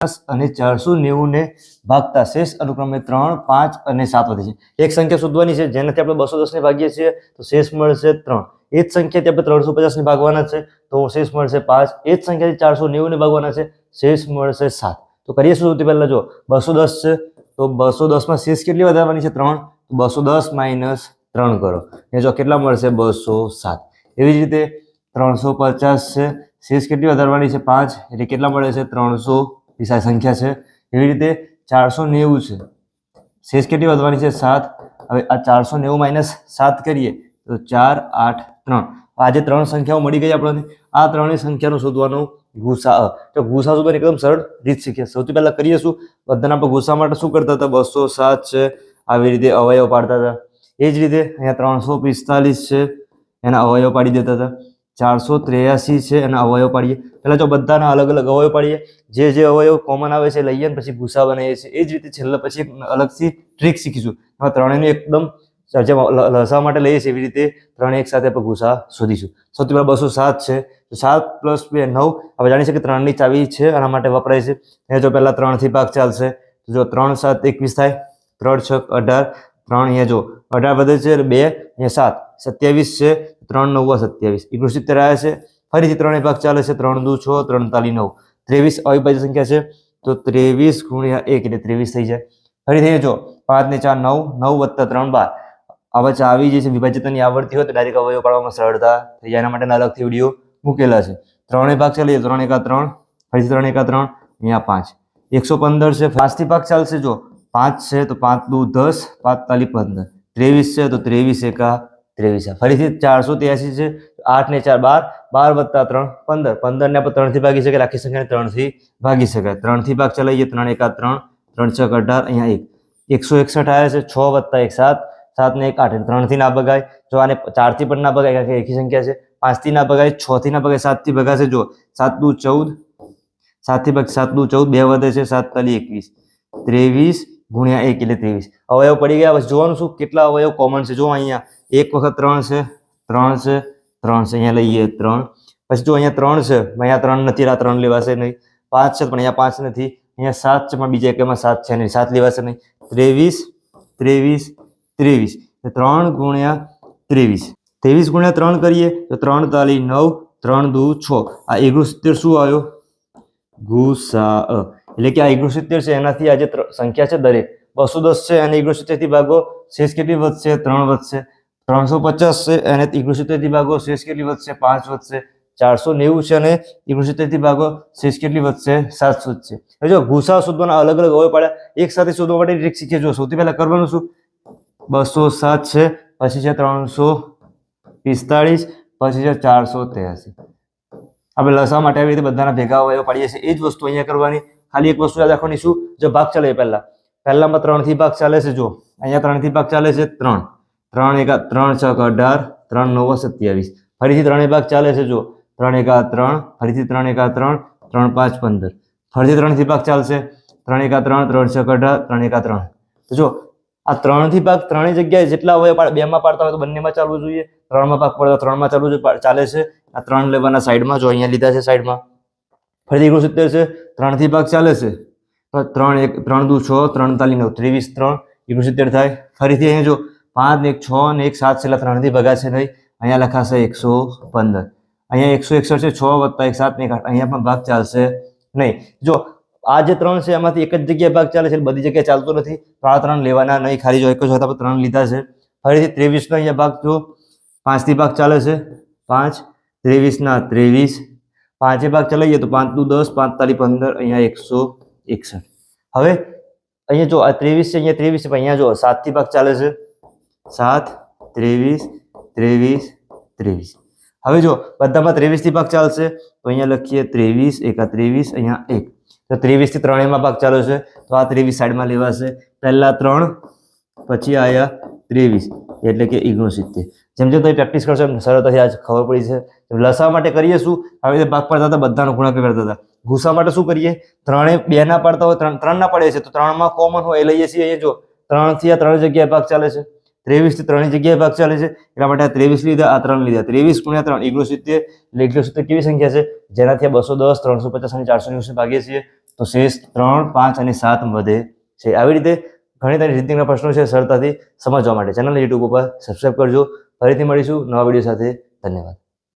દસ અને ચારસો નેવું ને ભાગતા શેષ અનુક્રમે ત્રણ, પાંચ અને સાત વધે છે. એક સંખ્યા શોધવાની છે, જેનાથી આપણે બસો દસ ને ભાગીએ છીએ, તો શેષ મળશે ત્રણ. એ જ સંખ્યાથી આપણે ત્રણસો પચાસ ને ભાગવાના છે, તો શેષ મળશે પાંચ. એ જ સંખ્યાથી ચારસો નેવું ને ભાગવાના છે, શેષ મળશે સાત. તો કરીએ શું સૌથી પહેલા જો, બસો દસ છે, તો બસો દસમાં શેષ કેટલી વધારવાની છે? ત્રણ. તો બસો દસ માઇનસ ત્રણ કરો. એ જો કેટલા મળશે? બસો સાત. એવી જ રીતે ત્રણસો પચાસ છે, શેષ કેટલી વધારવાની છે? પાંચ. એટલે કેટલા મળે છે? ત્રણસો વિશાળ સંખ્યા છે. એવી રીતે ચારસો નેવું છે. શેષ કેટલી વધવાની છે? સાત. હવે આ ચારસો નેવું માઇનસ સાત કરીએ તો ચાર, આઠ, ત્રણ. આજે ત્રણ સંખ્યાઓ મળી ગઈ આપણને. આ ત્રણેય સંખ્યાનો શોધવાનો ગુસા તો ગુસા શોધવાની એકદમ સરળ રીત શીખ્યા સૌથી પહેલાં કરીએ શું? બધાના આપણે ગુસા માટે શું કરતા હતા? બસો સાત છે. આવી રીતે અવયવ પાડતા હતા. એ જ રીતે અહીંયા ત્રણસો પિસ્તાલીસ છે. એના અવયવ પાડી દેતા હતા. ચારસો ત્રેયાસી છે એના અવયવ પાડીએ. પહેલાં જો બધાના અલગ અલગ અવયવ પાડીએ. જે જે અવયવ કોમન આવે છે લઈએ ને પછી ભૂસા બનાવીએ છીએ. એ જ રીતે છેલ્લે પછી અલગથી ટ્રીક શીખીશું. એમાં ત્રણેયનું એકદમ જેમ લસા માટે લઈએ છીએ એવી રીતે ત્રણે એક સાથે આપણે ભૂસા શોધીશું. સૌથી પહેલાં બસો સાત છે. તો સાત પ્લસ બે નવ. આપણે જાણી છીએ કે ત્રણની ચાવી છે આના માટે વપરાય છે. એ જો પહેલાં ત્રણથી ભાગ ચાલશે. તો જો ત્રણ, સાત, એકવીસ થાય. ત્રણ, છ, અઢાર. ત્રણ અહીંયા જો, અઢાર વધે છે બે, અહીંયા સાત. સત્યાવીસ છે, ત્રણ નવ, સત્યાવીસ. એકવીસ સિત્તેર આવ્યા છે. ફરીથી ત્રણેય ભાગ ચાલે છે, ત્રણ દુ છ, ત્રણ તાલી નવ. ત્રેવીસ અવિભાજ્ય સંખ્યા છે, તો ત્રેવીસ ગુણ્યા એક એટલે ત્રેવીસ થઈ જાય. ફરીથી જો, પાંચ ને ચાર નવ નવ વત્તા ત્રણ બાર. આવા ચાવી જે છે વિભાજ્યતાની આવડતી હોય તો ડાયરેક્ટ અવયવ પાડવામાં સરળતા થઈ જાય. એના માટેના અલગથી વીડિયો મૂકેલા છે. ત્રણેય ભાગ ચાલે ત્રણ એકા ત્રણ, ફરીથી ત્રણ એકા ત્રણ, અહીંયા પાંચ. એકસો પંદર છે પાંચથી ભાગ ચાલશે જો પાંચ છે તો પાંચ દુ દસ પાંચ તાલી પંદર ત્રેવીસ છે તો ત્રેવીસ એકા ત્રેવીસ છે ફરીથી ચારસો ત્યાસી છે આઠ ને ચાર બાર બાર વત્તા ત્રણ પંદર પંદર ને આપણે ત્રણથી ભાગી શકાય આખી સંખ્યાને ત્રણથી ભાગી શકાય ત્રણથી ભાગ ચલાવીએ ત્રણ એકા ત્રણ ત્રણ છ અઢાર અહીંયા એક એકસો એકસઠ આવ્યા છે છ વત્તા એક સાત સાત ને એક આઠ એટલે ત્રણથી ના ભગાય જો આને ચારથી પણ ના ભગાય કારણ કે એકી સંખ્યા છે પાંચથી ના ભગાય છ થી ના ભગાય સાતથી ભગાશે જો સાત દુ ચૌદ સાતથી ભાગ સાત દુ ચૌદ બે વધે છે સાત તાલી એકવીસ ત્રેવીસ ગુણ્યા એક એટલે ત્રેવીસ. અવયવ પડી ગયા, બસ જોવાનું શું, કેટલા અવયવ કોમન છે. જો અહીંયા એક વખત ત્રણ છે ત્રણ છે ત્રણ છે. અહીંયા લઈએ ત્રણ. પછી જો અહીંયા ત્રણ છે અહીંયા ત્રણ નથી, આ ત્રણ લેવાશે નહીં. પાંચ છે, પણ અહીંયા પાંચ નથી. અહીંયા સાત છે, પણ બીજા એકમાં સાત છે નહીં. સાત લેવાશે નહીં. ત્રેવીસ ત્રેવીસ ત્રેવીસ. ત્રણ ગુણ્યા ત્રેવીસ. ત્રેવીસ ગુણ્યા ત્રણ કરીએ, તો ત્રણ તાલી નવ, ત્રણ દુ છ. આ એકસો સિત્તેર શું આવ્યો? ગુસા એટલે કે આ એકસો સિત્તેર છે, એનાથી આ જે સંખ્યા છે દરેક. બસો દસ છે, અને એકસો સિત્તેરથી ભાગો શેષ કેટલી વધશે? ત્રણ વધશે. ત્રણસો પચાસ છે, અને એકસો સિત્તેરથી ભાગો શેષ કેટલી વધશે? પાંચ વધશે. ચારસો નેવું છે, અને એકસો સિત્તેરથી ભાગો શેષ કેટલી વધશે? સાતસો છે. હવે જો ભૂસા શોધવાના અલગ અલગ હોય પડ્યા, એક સાથે શોધવા માટે ટ્રીક શીખીએ જો. સૌથી પહેલા કરવાનું શું? બસો સાત છે, પછી છે ત્રણસો પિસ્તાળીસ, પછી છે ચારસો ત્યાસી આપણે લસા માટે આવી રીતે બધાના ભેગા હોય પાડીએ છીએ. એ જ વસ્તુ અહીંયા કરવાની. ખાલી એક વસ્તુ યાદ રાખવાની શું? જો ભાગ ચાલે પહેલા. પહેલામાં ત્રણથી ભાગ ચાલે છે જો અહીંયા ત્રણથી ભાગ ચાલે છે, ત્રણ. ત્રણ એકા ત્રણ છ અઢાર, ત્રણ નવ સત્યાવીસ. ફરીથી ત્રણેય ભાગ ચાલે છે જો ત્રણ એકા ત્રણ, ફરીથી ત્રણ એકા ત્રણ ત્રણ પાંચ પંદર. ફરીથી ત્રણથી ભાગ ચાલશે. ત્રણ એકા ત્રણ ત્રણ છ અઢાર, ત્રણ એકા ત્રણ. તો જો આ ત્રણથી ભાગ ત્રણેય જગ્યાએ જેટલા હોય બેમાં પાડતા હોય તો બંનેમાં ચાલવું જોઈએ. ત્રણમાં ભાગ પડતા ત્રણમાં ચાલવું જોઈએ ચાલે છે. આ ત્રણ લેવાના સાઈડમાં, જો અહીંયા લીધા છે સાઈડમાં. ફરીથી એકસો સિત્તેર છે, ત્રણથી ભાગ ચાલે છે. તો ત્રણ એક, ત્રણ દુ છ, ત્રણ તાલી નવ, ત્રેવીસ, ત્રણ એકસો સિત્તેર થાય. ફરીથી અહીંયા જો, પાંચ ને એક, છ ને એક, સાત છેલ્લા ત્રણથી ભગાશે નહીં. અહીંયા લખાશે એકસો પંદર. અહીંયા એકસો એકસઠ છે, છ વત્તા એક, સાત ને એક, આઠ. અહીંયા પણ ભાગ ચાલશે નહીં. જો, આ જે ત્રણ છે એમાંથી એક જ જગ્યાએ ભાગ ચાલે છે બધી જગ્યાએ ચાલતો નથી. તો આ ત્રણ લેવાના નહીં. ખાલી જો એક જ હતા આપણે ત્રણ લીધા છે. ફરીથી ત્રેવીસનો અહીંયા ભાગ જો, પાંચથી ભાગ ચાલે છે. પાંચ, ત્રેવીસના ત્રેવીસ પાંચે ભાગ ચલાવીએ તો પાંચ દુ દસ, પાંચ પંદર, અહીંયા એકસો એકસઠ. હવે અહીંયા જો આ ત્રેવીસ છે, અહીંયા ત્રેવીસ છે અહીંયા જો સાતથી ભાગ ચાલે છે. સાત, ત્રેવીસ ત્રેવીસ ત્રેવીસ. હવે જો બધામાં ત્રેવીસથી ભાગ ચાલશે, તો અહીંયા લખીએ ત્રેવીસ, એકા ત્રેવીસ, અહીંયા એક. તો ત્રેવીસથી ત્રણેયમાં ભાગ ચાલે છે, તો આ ત્રેવીસ સાઈડમાં લેવાશે. પહેલાં ત્રણ, પછી આયા ત્રેવીસ. એટલે કે ઓગણસિત્તેર જેમ જેમ તમે પ્રેક્ટિસ કરશો એમ સરળતાથી આજ ખબર પડી છે લસા માટે કરીએ શું, આવી રીતે ભાગ પાડતા હતા, બધાનો ગુણાકાર કરતા હતા. ગુસા માટે શું કરીએ? ત્રણે બે ના પાડતા હોય, ત્રણ ત્રણ ના પડે છે તો ત્રણમાં કોમન હોય, એ લઈએ છીએ અહીંયા જો. ત્રણથી આ ત્રણ જગ્યાએ ભાગ ચાલે છે. ત્રેવીસથી ત્રણેય જગ્યાએ ભાગ ચાલે છે. એટલા માટે આ ત્રેવીસ લીધા, આ ત્રણ લીધા. ત્રેવીસ ગુણ્યા ત્રણ એકલો સિત્તેર એટલે એકલો સિત્તેર કેવી સંખ્યા છે? જેનાથી આ બસો દસ, ત્રણસો પચાસ અને ચારસો નેવું ભાગીએ છીએ, તો શેષ ત્રણ, પાંચ અને સાત વધે છે. આવી રીતે ઘણી તારી રીતના પ્રશ્નો છે સરળતાથી સમજવા માટે. ચેનલ યુટ્યુબ ઉપર સબસ્ક્રાઈબ કરજો. ફરીથી મળીશું નવા વીડિયો સાથે. ધન્યવાદ.